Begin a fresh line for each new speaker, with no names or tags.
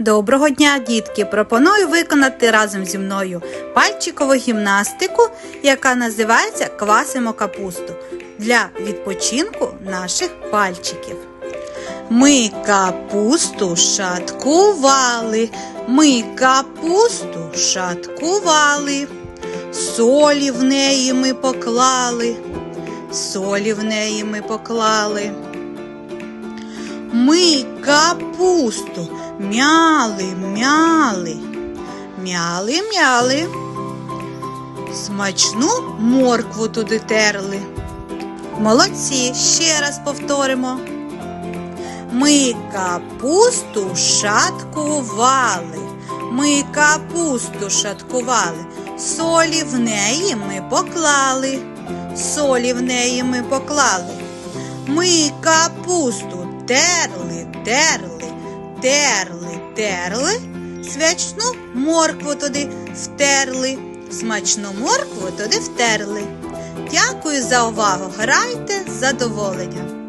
Доброго дня, дітки! Пропоную виконати разом зі мною пальчикову гімнастику, яка називається Квасимо капусту для відпочинку наших пальчиків. Ми капусту шаткували, ми капусту шаткували, солі в неї ми поклали, солі в неї ми поклали. Ми капусту мяли, мяли, мяли, мяли. Смачну моркву туди терли. Молодці, ще раз повторимо. Ми капусту шаткували. Ми капусту шаткували. Солі в неї ми поклали. Солі в неї ми поклали. Ми капусту терли, терли, терли, терли, свячну моркву туди втерли, смачну моркву туди втерли. Дякую за увагу. Грайте з задоволенням.